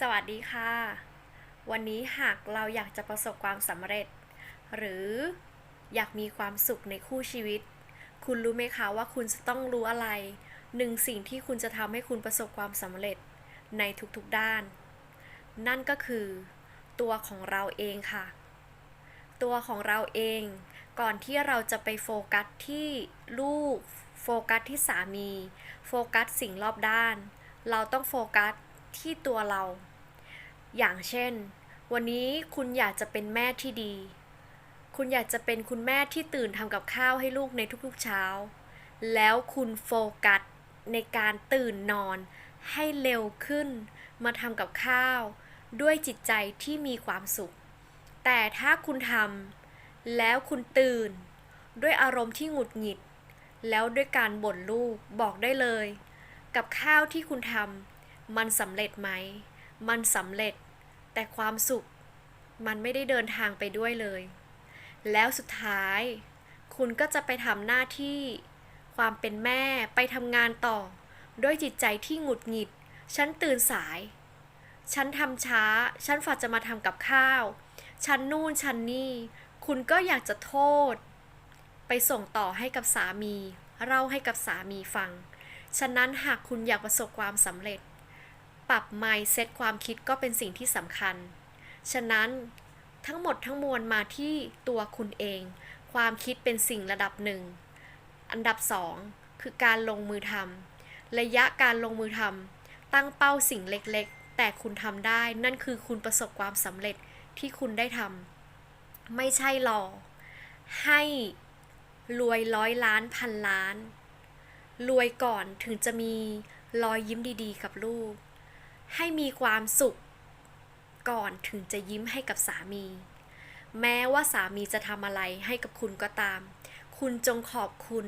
สวัสดีค่ะ วันนี้หากเราอยากจะประสบความสำเร็จ หรืออยากมีความสุขในคู่ชีวิต คุณรู้ไหมคะว่าคุณจะต้องรู้อะไรหนึ่งสิ่งที่คุณจะทำให้คุณประสบความสำเร็จในทุกๆด้าน นั่นก็คือตัวของเราเองค่ะ ตัวของเราเองก่อนที่เราจะไปโฟกัสที่ลูก โฟกัสที่สามี โฟกัสสิ่งรอบด้าน เราต้องโฟกัส ที่ตัวเรา อย่างเช่น วันนี้คุณอยากจะเป็นแม่ที่ดี คุณอยากจะเป็นคุณแม่ที่ตื่นทำกับข้าวให้ลูกในทุกๆเช้า แล้วคุณโฟกัสในการตื่นนอนให้เร็วขึ้น มาทำกับข้าว ด้วยจิตใจที่มีความสุข แต่ถ้าคุณทำแล้วคุณตื่น ด้วยอารมณ์ที่หงุดหงิด แล้วด้วยการบ่นลูกบอกได้เลย กับข้าวที่คุณทำ มันสำเร็จไหม มันสำเร็จ แต่ความสุขมันไม่ได้เดินทางไปด้วยเลย แล้วสุดท้าย คุณก็จะไปทำหน้าที่ ความเป็นแม่ไปทำงานต่อ ด้วยจิตใจที่หงุดหงิด ฉันตื่นสาย ฉันทำช้า ฉันฝัดจะมาทำกับข้าว ฉันนู่นฉันนี่ คุณก็อยากจะโทษ ไปส่งต่อให้กับสามี เล่าให้กับสามีฟัง ฉะนั้นหากคุณอยากประสบความสำเร็จ ปรับ mindset ความคิดก็เป็นสิ่งที่สำคัญ ฉะนั้นทั้งหมดทั้งมวลมาที่ตัวคุณเอง ความคิดเป็นสิ่งระดับหนึ่ง อันดับสองคือการลงมือทำระยะการลงมือทำตั้งเป้าสิ่งเล็กๆ แต่คุณทำได้ นั่นคือคุณประสบความสำเร็จที่คุณได้ทำไม่ใช่รอ ให้รวยร้อยล้านพันล้าน รวยก่อนถึงจะมีรอยยิ้มดีๆ กับลูก ให้มีความสุข ก่อนถึงจะยิ้มให้กับสามี แม้ว่าสามีจะทำอะไรให้กับคุณก็ตาม คุณจงขอบคุณ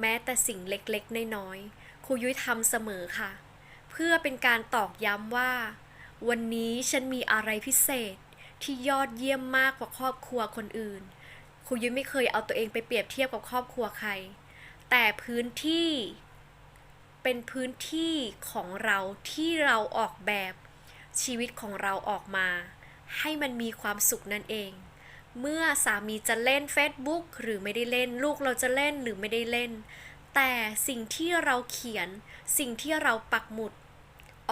แม้แต่สิ่งเล็กๆน้อยๆครูยุ้ยทำเสมอค่ะ เพื่อเป็นการตอกย้ำว่า วันนี้ฉันมีอะไรพิเศษที่ยอดเยี่ยมมากกว่าครอบครัวคนอื่น ครูยุ้ยไม่เคยเอาตัวเองไปเปรียบเทียบกับครอบครัวใคร แต่พื้นที่ เป็นพื้นที่ของเราที่เราออกแบบชีวิตของเราออกมา ให้มันมีความสุขนั่นเอง เมื่อสามีจะเล่น Facebook หรือไม่ได้เล่น ลูกเราจะเล่นหรือไม่ได้เล่น แต่สิ่งที่เราเขียน สิ่งที่เราปักหมุด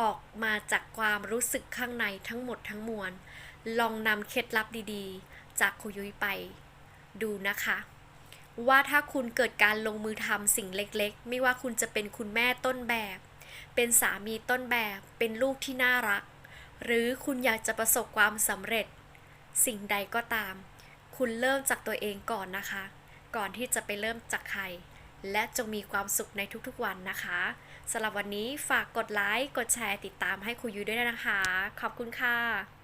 ออกมาจากความรู้สึกข้างในทั้งหมดทั้งมวล ลองนำเคล็ดลับดีๆ จากครูยุ้ยไป ดูนะคะ ว่าถ้าคุณเกิดการลงมือทำสิ่งเล็กๆ ไม่ว่าคุณจะเป็นคุณแม่ต้นแบบ เป็นสามีต้นแบบ เป็นลูกที่น่ารัก หรือคุณอยากจะประสบความสำเร็จ สิ่งใดก็ตาม คุณเริ่มจากตัวเองก่อนนะคะ ก่อนที่จะไปเริ่มจากใคร และจงมีความสุขในทุกๆวันนะคะสำหรับวันนี้ฝากกดไลค์ กดแชร์ติดตามให้ครูยุ้ยด้วยนะคะ ขอบคุณค่ะ